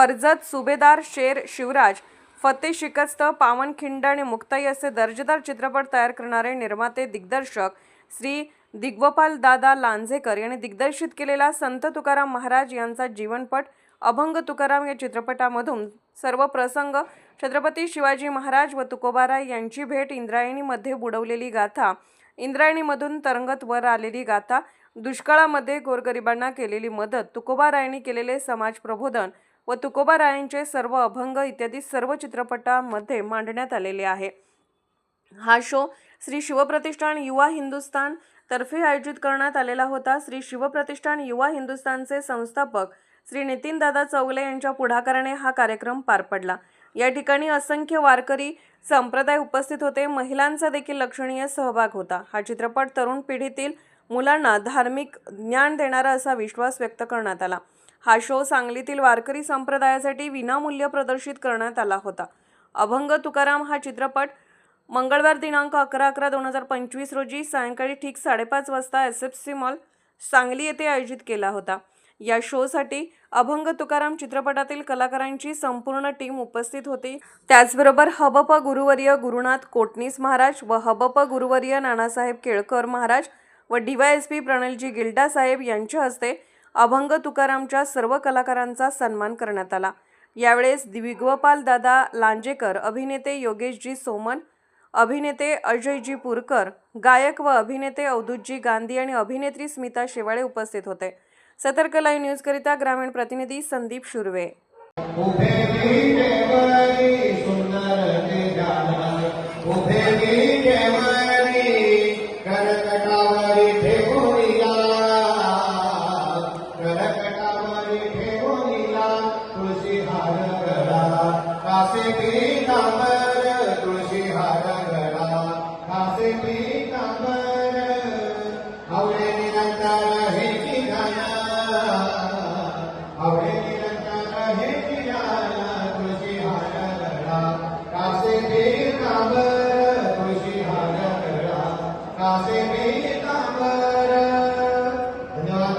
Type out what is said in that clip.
फर्जत सुभेदार शेर शिवराज फतेह शिकस्त पावनखिंड आणि मुक्ताई असे दर्जेदार चित्रपट तयार करणारे निर्माते दिग्दर्शक श्री दिग्वपाल दादा लांझेकर यांनी दिग्दर्शित केलेला संत तुकाराम महाराज यांचा जीवनपट अभंग तुकाराम या चित्रपटामधून सर्व प्रसंग छत्रपती शिवाजी महाराज व तुकोबाराय यांची भेट इंद्रायणीमध्ये बुडवलेली गाथा इंद्रायणीमधून तरंगत वर आलेली गाथा दुष्काळामध्ये गोरगरिबांना केलेली मदत तुकोबारायांनी केलेले समाज प्रबोधन व तुकोबारायांचे सर्व अभंग इत्यादी सर्व चित्रपटामध्ये मांडण्यात आलेले आहे. हा शो श्री शिवप्रतिष्ठान युवा हिंदुस्थान तर्फे आयोजित करण्यात आलेला होता. श्री शिवप्रतिष्ठान युवा हिंदुस्थानचे संस्थापक श्री नितीनदादा चौगले यांच्या पुढाकाराने हा कार्यक्रम पार पडला. या ठिकाणी असंख्य वारकरी संप्रदाय उपस्थित होते. महिलांचा देखील लक्षणीय सहभाग होता. हा चित्रपट तरुण पिढीतील मुलांना धार्मिक ज्ञान देणारा असा विश्वास व्यक्त करण्यात आला. हा शो सांगलीतील वारकरी संप्रदायासाठी विनामूल्य प्रदर्शित करण्यात आला होता. अभंग तुकाराम हा चित्रपट मंगळवार दिनांक अकरा अकरा दोन हजार पंचवीस रोजी सायंकाळी ठीक साडेपाच वाजता S F C mall Sangli येथे आयोजित केला होता. या शोसाठी अभंग तुकाराम चित्रपटातील कलाकारांची संपूर्ण टीम उपस्थित होती. त्याचबरोबर हबप गुरुवर्य गुरुनाथ कोटणीस महाराज व हबप गुरुवर्य नानासाहेब केळकर महाराज व डीवायएसपी प्रणलजी गिल्डा साहेब यांच्या हस्ते अभंग तुकारामच्या सर्व कलाकारांचा सन्मान करण्यात आला. यावेळेस दिग्वपाल दादा लांजेकर अभिनेते योगेशजी सोमन अभिनेते अजयजी पुरकर गायक व अभिनेते अवधूतजी गांधी आणि अभिनेत्री स्मिता शेवाळे उपस्थित होते. सतर्क लाईव्ह न्यूजकरिता ग्रामीण प्रतिनिधी संदीप शुर्वे. उभे कासे पीतांबर तुळशी हार गळा कासे पीतांबर आवडे निरंकार हे की गाणं आवडे निरंकार हे की तुळशी हार गळा कासे पीतांबर तुळशी हार गळा कासे पीतांबर धन्यवाद.